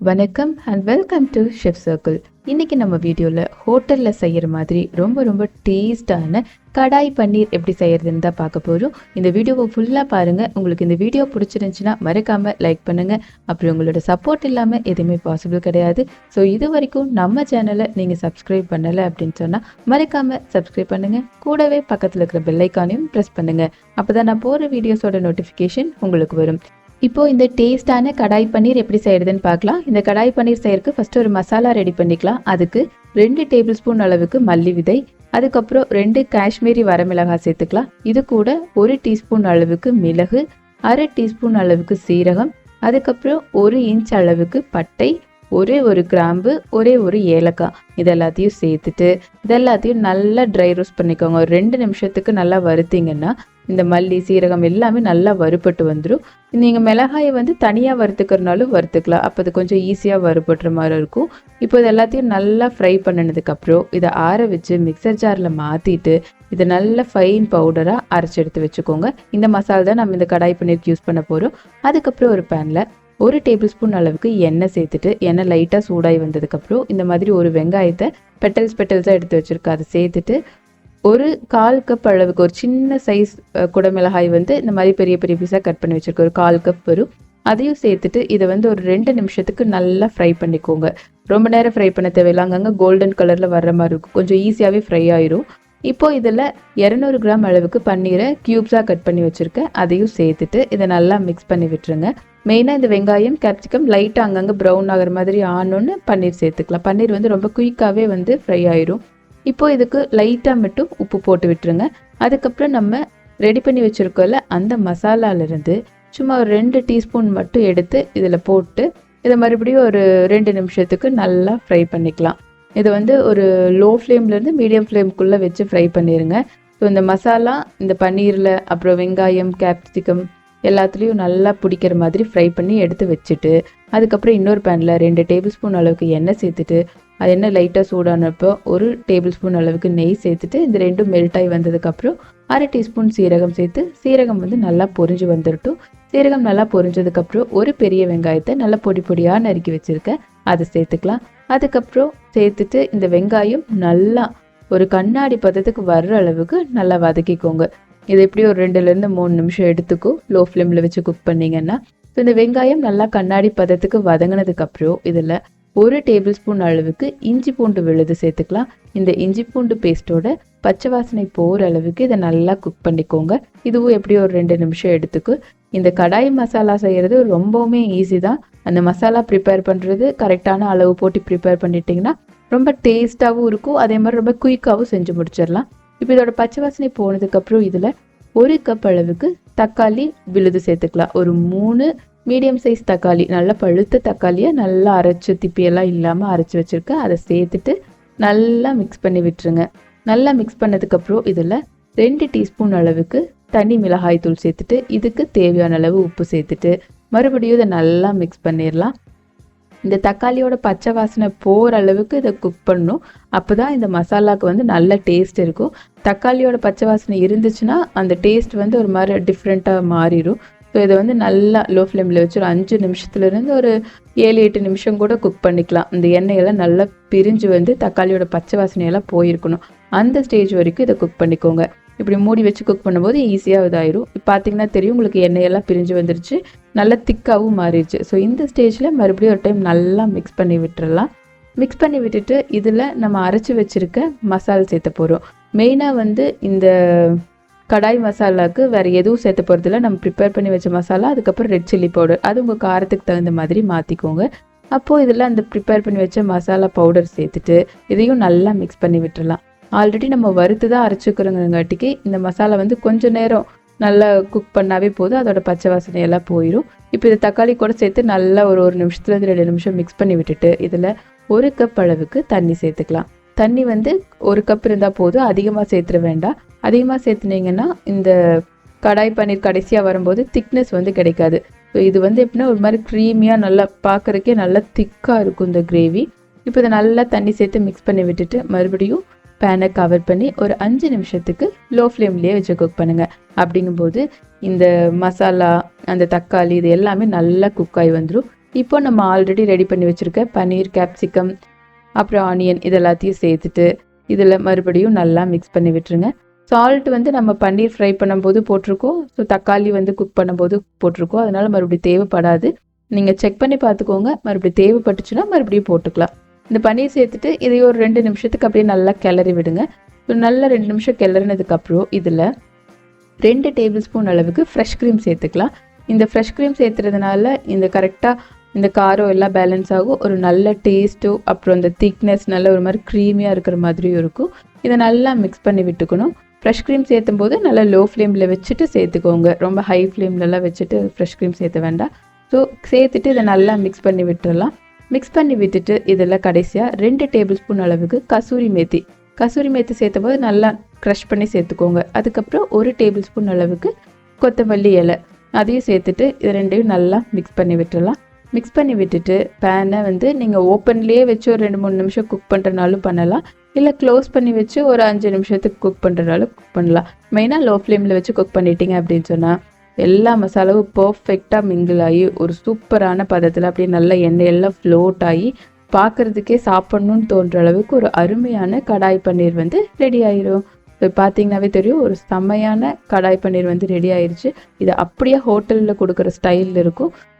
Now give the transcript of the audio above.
வணக்கம் and welcome to chef circle இன்னைக்கு நம்ம வீடியோவில் ஹோட்டலில் செய்கிற மாதிரி ரொம்ப ரொம்ப டேஸ்டான கடாய் பன்னீர் எப்படி செய்யறதுன்னு தான் பார்க்க போகிறோம் இந்த வீடியோவை ஃபுல்லாக பாருங்கள் உங்களுக்கு இந்த வீடியோ பிடிச்சிருந்துச்சுன்னா மறக்காமல் லைக் பண்ணுங்கள் அப்புறம் உங்களோட சப்போர்ட் இல்லாமல் எதுவுமே பாசிபிள் கிடையாது. ஸோ இது வரைக்கும் நம்ம சேனலை நீங்கள் சப்ஸ்கிரைப் பண்ணலை அப்படின்னு சொன்னால் மறக்காமல் சப்ஸ்கிரைப் பண்ணுங்கள் கூடவே பக்கத்தில் இருக்கிற பெல்லைக்கானையும் ப்ரெஸ் பண்ணுங்கள் அப்போ தான் நான் போகிற வீடியோஸோட நோட்டிஃபிகேஷன் உங்களுக்கு வரும். இப்போ இந்த டேஸ்டான கடாய் பன்னீர் எப்படி செய்யறதுன்னு பார்க்கலாம். இந்த கடாய் பன்னீர் செய்யறதுக்கு ஃபர்ஸ்ட் ஒரு மசாலா ரெடி பண்ணிக்கலாம். அதுக்கு ரெண்டு டேபிள் ஸ்பூன் அளவுக்கு மல்லி விதை அதுக்கப்புறம் ரெண்டு காஷ்மீரி வரமிளகாய் சேர்த்துக்கலாம். இது கூட ஒரு டீஸ்பூன் அளவுக்கு மிளகு அரை டீஸ்பூன் அளவுக்கு சீரகம் அதுக்கப்புறம் ஒரு இன்ச் அளவுக்கு பட்டை ஒரே ஒரு கிராம்பு ஒரே ஒரு ஏலக்காய். இது எல்லாத்தையும் சேர்த்துட்டு இது எல்லாத்தையும் நல்லா ட்ரை ரோஸ்ட் பண்ணிக்கோங்க. ஒரு ரெண்டு நிமிஷத்துக்கு நல்லா வருத்திங்கன்னா இந்த மல்லி சீரகம் எல்லாமே நல்லா வறுபட்டு வந்துடும் நீங்கள் மிளகாயை வந்து தனியாக வறுத்துக்கிறனாலும் வறுத்துக்கலாம். அப்போ அது கொஞ்சம் ஈஸியாக வறுபடுற மாதிரி இருக்கும். இப்போ இது எல்லாத்தையும் நல்லா ஃப்ரை பண்ணினதுக்கப்புறம் இதை ஆற வச்சு மிக்சர் ஜாரில் மாற்றிட்டு இதை நல்ல ஃபைன் பவுடராக அரைச்சி எடுத்து வச்சுக்கோங்க. இந்த மசாலா தான் நம்ம இந்த கடாய் பன்னீருக்கு யூஸ் பண்ண போகிறோம் அதுக்கப்புறம் ஒரு பேனில் ஒரு டேபிள் ஸ்பூன் அளவுக்கு எண்ணெய் சேர்த்துட்டு எண்ணெய் லைட்டாக சூடாகி வந்ததுக்கப்புறம் இந்த மாதிரி ஒரு வெங்காயத்தை பெட்டல்ஸ் பெட்டல்ஸாக எடுத்து வச்சுருக்கோம் அதை சேர்த்துட்டு ஒரு கால் கப் அளவுக்கு ஒரு சின்ன சைஸ் குடமிளகாய் வந்து இந்த மாதிரி பெரிய பெரிய பீஸாக கட் பண்ணி வச்சுருக்கோம் ஒரு கால் கப் வரும். அதையும் சேர்த்துட்டு இதை வந்து ஒரு ரெண்டு நிமிஷத்துக்கு நல்லா ஃப்ரை பண்ணிக்கோங்க. ரொம்ப நேரம் ஃப்ரை பண்ண தேவையில்ல. அங்கங்கே கோல்டன் கலரில் வர்ற மாதிரி இருக்கும். கொஞ்சம் ஈஸியாகவே ஃப்ரை ஆயிரும். இப்போ இதில் இரநூறு கிராம் அளவுக்கு பன்னீரை க்யூப்ஸாக கட் பண்ணி வச்சுருக்கேன். அதையும் சேர்த்துட்டு இதை நல்லா மிக்ஸ் பண்ணி விட்டுருங்க. மெயினாக இந்த வெங்காயம் கேப்சிகம் லைட்டாக அங்கங்கே ப்ரௌன் ஆகிற மாதிரி ஆனோன்னு பன்னீர் சேர்த்துக்கலாம். பன்னீர் வந்து ரொம்ப குயிக்காகவே வந்து ஃப்ரை ஆயிரும். இப்போ இதுக்கு லைட்டாக மட்டும் உப்பு போட்டு விட்டுருங்க. அதுக்கப்புறம் நம்ம ரெடி பண்ணி வச்சுருக்கோம்ல அந்த மசாலாலேருந்து சும்மா ஒரு ரெண்டு டீஸ்பூன் மட்டும் எடுத்து இதில் போட்டு இதை மறுபடியும் ஒரு ரெண்டு நிமிஷத்துக்கு நல்லா ஃப்ரை பண்ணிக்கலாம். இதை வந்து ஒரு லோ ஃப்ளேம்லேருந்து மீடியம் ஃப்ளேம்குள்ளே வச்சு ஃப்ரை பண்ணிடுங்க ஸோ இந்த மசாலா இந்த பன்னீரில் அப்புறம் வெங்காயம் கேப்சிகம் எல்லாத்துலேயும் நல்லா பிடிக்கிற மாதிரி ஃப்ரை பண்ணி எடுத்து வச்சுட்டு அதுக்கப்புறம் இன்னொரு பேனில் ரெண்டு டேபிள் ஸ்பூன் அளவுக்கு எண்ணெய் சேர்த்துட்டு அது என்ன லைட்டாக சூடானப்போ ஒரு டேபிள் ஸ்பூன் அளவுக்கு நெய் சேர்த்துட்டு இந்த ரெண்டும் மெல்ட் ஆகி வந்ததுக்கப்புறம் அரை டீஸ்பூன் சீரகம் சேர்த்து சீரகம் வந்து நல்லா பொரிஞ்சு வந்துடட்டும் சீரகம் நல்லா பொரிஞ்சதுக்கப்புறம் ஒரு பெரிய வெங்காயத்தை நல்லா பொடி பொடியாக நறுக்கி வச்சுருக்கேன். அதை சேர்த்துக்கலாம். அதுக்கப்புறம் சேர்த்துட்டு இந்த வெங்காயம் நல்லா ஒரு கண்ணாடி பதத்துக்கு வர்ற அளவுக்கு நல்லா வதக்கிக்கோங்க. இது எப்படி ஒரு ரெண்டுலேருந்து மூணு நிமிஷம் எடுத்துக்கும் லோ ஃப்ளேமில் வச்சு குக் பண்ணிங்கன்னா. ஸோ இந்த வெங்காயம் நல்லா கண்ணாடி பதத்துக்கு வதங்கினதுக்கப்புறம் இதில் ஒரு டேபிள் ஸ்பூன் அளவுக்கு இஞ்சி பூண்டு விழுது சேர்த்துக்கலாம். இந்த இஞ்சி பூண்டு பேஸ்ட்டோட பச்சை வாசனை போகிற அளவுக்கு இதை நல்லா குக் பண்ணிக்கோங்க. இதுவும் எப்படியும் ஒரு ரெண்டு நிமிஷம் எடுத்துக்கு. இந்த கடாய் மசாலா செய்கிறது ரொம்பவுமே ஈஸி தான். அந்த மசாலா ப்ரிப்பேர் பண்ணுறது கரெக்டான அளவு போட்டு ப்ரிப்பேர் பண்ணிட்டீங்கன்னா ரொம்ப டேஸ்ட்டாகவும் இருக்கும். அதே மாதிரி ரொம்ப குயிக்காகவும் செஞ்சு முடிச்சிடலாம். இப்போ இதோட பச்சை வாசனை போனதுக்கப்புறம் இதில் ஒரு கப் அளவுக்கு தக்காளி விழுது சேர்த்துக்கலாம். ஒரு மூணு மீடியம் சைஸ் தக்காளி நல்லா பழுத்த தக்காளியை நல்லா அரைச்சி திப்பியெல்லாம் இல்லாமல் அரைச்சி வச்சுருக்கேன் அதை சேர்த்துட்டு நல்லா மிக்ஸ் பண்ணி விட்டுருங்க. நல்லா மிக்ஸ் பண்ணதுக்கப்புறம் இதில் ரெண்டு டீஸ்பூன் அளவுக்கு தனி மிளகாய் தூள் சேர்த்துட்டு இதுக்கு தேவையான அளவு உப்பு சேர்த்துட்டு மறுபடியும் இதை நல்லா மிக்ஸ் பண்ணிடலாம் இந்த தக்காளியோட பச்சை வாசனை போகிற அளவுக்கு இதை குக் பண்ணணும். அப்போ தான் இந்த மசாலாவுக்கு வந்து நல்ல டேஸ்ட் இருக்கும். தக்காளியோட பச்சை வாசனை இருந்துச்சுன்னா அந்த டேஸ்ட் வந்து ஒரு மாதிரி டிஃப்ரெண்ட்டாக மாறிடும் ஸோ இதை வந்து நல்லா லோ ஃப்ளேமில் வச்சு ஒரு அஞ்சு நிமிஷத்துலேருந்து ஒரு ஏழு எட்டு நிமிஷம் கூட குக் பண்ணிக்கலாம். இந்த எண்ணெயெல்லாம் நல்லா பிரிஞ்சு வந்து தக்காளியோட பச்சை வாசனையெல்லாம் போயிருக்கணும். அந்த ஸ்டேஜ் வரைக்கும் இதை குக் பண்ணிக்கோங்க. இப்படி மூடி வச்சு குக் பண்ணும்போது ஈஸியாக இதாயிரும். இப்போ பார்த்தீங்கன்னா தெரியும் உங்களுக்கு எண்ணெயெல்லாம் பிரிஞ்சு வந்துருச்சு. நல்லா திக்காகவும் மாறிடுச்சு. ஸோ இந்த ஸ்டேஜில் மறுபடியும் ஒரு டைம் நல்லா மிக்ஸ் பண்ணி விட்டுறலாம். மிக்ஸ் பண்ணி விட்டுட்டு இதில் நம்ம அரைச்சி வச்சுருக்க மசாலா சேர்த்த போகிறோம் மெயினாக வந்து இந்த கடாய் மசாலாவுக்கு வேறு எதுவும் சேர்த்து போகிறதில்ல நம்ம ப்ரிப்பேர் பண்ணி வச்ச மசாலா அதுக்கப்புறம் ரெட் சில்லி பவுடர் அது உங்கள் காரத்துக்கு தகுந்த மாதிரி மாற்றிக்கோங்க அப்போது இதில் அந்த ப்ரிப்பேர் பண்ணி வச்ச மசாலா பவுடர் சேர்த்துட்டு இதையும் நல்லா மிக்ஸ் பண்ணி விட்டுடலாம் ஆல்ரெடி நம்ம வறுத்து தான் அரைச்சிக்கிறோங்கிறங்காட்டிக்கு இந்த மசாலா வந்து கொஞ்ச நேரம் நல்லா குக் பண்ணாவே போதும். அதோட பச்சை வாசனை எல்லாம் போயிடும் இப்போ இதை தக்காளி கூட சேர்த்து நல்லா ஒரு ஒரு நிமிஷத்துலேருந்து ரெண்டு நிமிஷம் மிக்ஸ் பண்ணி விட்டுட்டு இதில் ஒரு கப் அளவுக்கு தண்ணி சேர்த்துக்கலாம். தண்ணி வந்து ஒரு கப் இருந்தால் போதும் அதிகமாக சேர்த்துட வேண்டாம். அதிகமாக சேர்த்துனீங்கன்னா இந்த கடாய் பன்னீர் கடைசியாக வரும்போது திக்னஸ் வந்து கிடைக்காது. ஸோ இது வந்து எப்படின்னா ஒரு மாதிரி க்ரீமியாக நல்லா பார்க்குறக்கே நல்லா திக்காக இருக்கும் இந்த கிரேவி இப்போ இதை நல்லா தண்ணி சேர்த்து மிக்ஸ் பண்ணி விட்டுட்டு மறுபடியும் பேனை கவர் பண்ணி ஒரு அஞ்சு நிமிஷத்துக்கு லோ ஃப்ளேம்லேயே வச்சு குக் பண்ணுங்கள் அப்படிங்கும்போது இந்த மசாலா அந்த தக்காளி இது எல்லாமே நல்லா குக் ஆகி வந்துடும் இப்போ நம்ம ஆல்ரெடி ரெடி பண்ணி வச்சுருக்க பன்னீர் கேப்சிகம் அப்புறம் ஆனியன் இது எல்லாத்தையும் சேர்த்துட்டு இதில் மறுபடியும் நல்லா மிக்ஸ் பண்ணி விட்டுருங்க. சால்ட் வந்து நம்ம பன்னீர் ஃப்ரை பண்ணும்போது போட்டிருக்கோம். ஸோ தக்காளி வந்து குக் பண்ணும்போது போட்டிருக்கோம். அதனால் மறுபடியும் தேவைப்படாது. நீங்கள் செக் பண்ணி பார்த்துக்கோங்க. மறுபடியும் தேவைப்பட்டுச்சுன்னா மறுபடியும் போட்டுக்கலாம். இந்த பன்னீர் சேர்த்துட்டு இதை ஒரு ரெண்டு நிமிஷத்துக்கு அப்படியே நல்லா கிளறி விடுங்க. ஸோ நல்ல ரெண்டு நிமிஷம் கிளறினதுக்கப்புறம் இதில் ரெண்டு டேபிள் ஸ்பூன் அளவுக்கு ஃப்ரெஷ் க்ரீம் சேர்த்துக்கலாம். இந்த ஃப்ரெஷ் க்ரீம் சேர்த்துறதுனால இந்த கரெக்டாக இந்த காரம் எல்லாம் பேலன்ஸ் ஆகும். ஒரு நல்ல டேஸ்ட்டும் அப்புறம் இந்த திக்னஸ் நல்ல ஒரு மாதிரி க்ரீமியாக இருக்கிற மாதிரியும் இருக்கும். இதை நல்லா மிக்ஸ் பண்ணி விட்டுக்கணும். ஃப்ரெஷ் க்ரீம் சேர்த்தும் போது நல்லா லோ ஃப்ளேமில் வச்சுட்டு சேர்த்துக்கோங்க. ரொம்ப ஹை ஃப்ளேம்லலாம் வச்சுட்டு ஃப்ரெஷ் க்ரீம் சேர்த்த வேண்டாம். ஸோ சேர்த்துட்டு இதை நல்லா மிக்ஸ் பண்ணி விட்டுடலாம் மிக்ஸ் பண்ணி விட்டுட்டு இதில் கடைசியாக ரெண்டு டேபிள் ஸ்பூன் அளவுக்கு கசூரி மேத்தி. கசூரி மேத்தி சேர்த்தும் போது நல்லா க்ரஷ் பண்ணி சேர்த்துக்கோங்க. அதுக்கப்புறம் ஒரு டேபிள் ஸ்பூன் அளவுக்கு கொத்தமல்லி இலை. அதையும் சேர்த்துட்டு இது ரெண்டையும் நல்லா மிக்ஸ் பண்ணி விட்டுடலாம் மிக்ஸ் பண்ணி விட்டுட்டு பேனை வந்து நீங்கள் ஓப்பன்லேயே வச்சு ஒரு ரெண்டு மூணு நிமிஷம் குக் பண்ணுறனாலும் பண்ணலாம். இல்லை க்ளோஸ் பண்ணி வச்சு ஒரு அஞ்சு நிமிஷத்துக்கு குக் பண்ணுறனாலும் குக் பண்ணலாம். மெயினாக லோ ஃப்ளேமில் வச்சு குக் பண்ணிட்டீங்க அப்படின்னு சொன்னால் எல்லா மசாலாவும் பர்ஃபெக்டாக மிங்கிள் ஆகி ஒரு சூப்பரான பதத்தில் அப்படியே நல்லா எண்ணெய் எல்லாம் ஃப்ளோட் ஆகி பார்க்குறதுக்கே சாப்பிட்ணுன்னு தோன்ற அளவுக்கு ஒரு அருமையான கடாய் பன்னீர் வந்து ரெடி ஆயிரும். இப்போ பார்த்தீங்கன்னாவே தெரியும் ஒரு செம்மையான கடாய் பன்னீர் வந்து ரெடி ஆயிடுச்சு இது அப்படியே ஹோட்டலில் கொடுக்குற ஸ்டைலில் இருக்கும்.